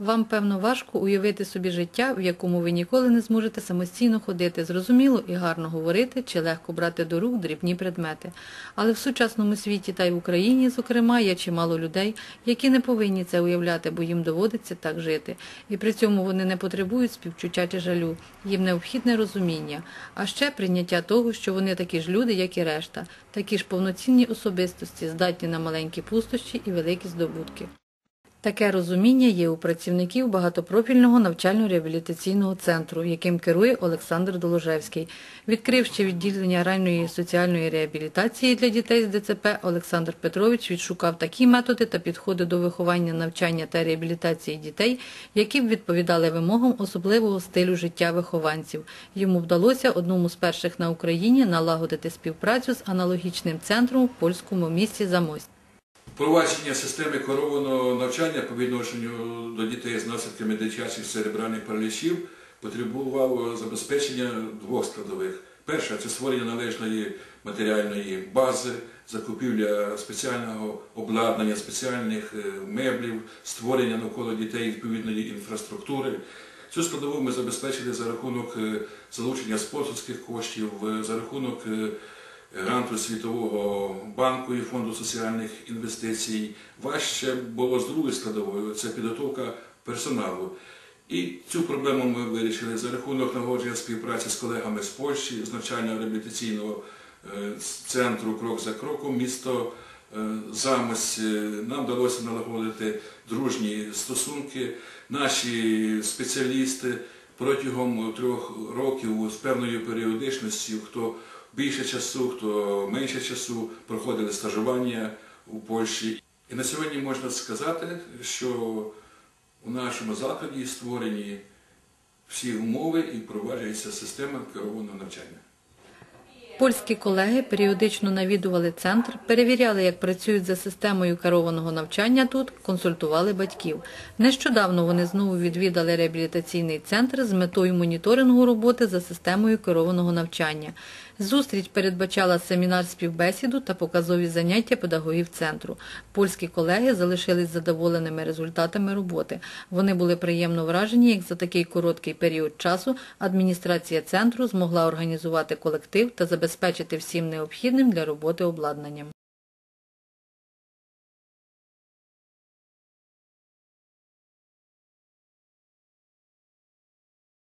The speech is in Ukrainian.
Вам, певно, важко уявити собі життя, в якому ви ніколи не зможете самостійно ходити, зрозуміло і гарно говорити чи легко брати до рук дрібні предмети. Але в сучасному світі та й в Україні, зокрема, є чимало людей, які не повинні це уявляти, бо їм доводиться так жити. І при цьому вони не потребують співчуття чи жалю. Їм необхідне розуміння, а ще прийняття того, що вони такі ж люди, як і решта, такі ж повноцінні особистості, здатні на маленькі пустощі і великі здобутки. Таке розуміння є у працівників багатопрофільного навчально-реабілітаційного центру, яким керує Олександр Доложевський. Відкривши відділення ранньої соціальної реабілітації для дітей з ДЦП, Олександр Петрович відшукав такі методи та підходи до виховання, навчання та реабілітації дітей, які б відповідали вимогам особливого стилю життя вихованців. Йому вдалося одному з перших на Україні налагодити співпрацю з аналогічним центром в польському місті Замость. Впровадження системи керованого навчання по відношенню до дітей з наслідками дитячих церебральних паралічів потребувало забезпечення двох складових. Перше це створення належної матеріальної бази, закупівля спеціального обладнання, спеціальних е, меблів, створення навколо дітей відповідної інфраструктури. Цю складову ми забезпечили за рахунок е, залучення спонсорських коштів, е, за рахунок гранту Світового банку і фонду соціальних інвестицій. Важче було з другою складовою це підготовка персоналу. І цю проблему ми вирішили за рахунок налагодження співпраці з колегами з Польщі, з навчально-реабілітаційного е, центру крок за кроком місто е, Замось. Е, Нам вдалося налагодити дружні стосунки. Наші спеціалісти протягом трьох років з певною періодичністю, хто більше часу, хто менше часу, проходили стажування у Польщі. І на сьогодні можна сказати, що у нашому закладі створені всі умови і впроваджується система керованого навчання. Польські колеги періодично навідували центр, перевіряли, як працюють за системою керованого навчання тут, консультували батьків. Нещодавно вони знову відвідали реабілітаційний центр з метою моніторингу роботи за системою керованого навчання. Зустріч передбачала семінар співбесіду та показові заняття педагогів центру. Польські колеги залишились задоволеними результатами роботи. Вони були приємно вражені, як за такий короткий період часу адміністрація центру змогла організувати колектив та забезпечити всім необхідним для роботи обладнанням.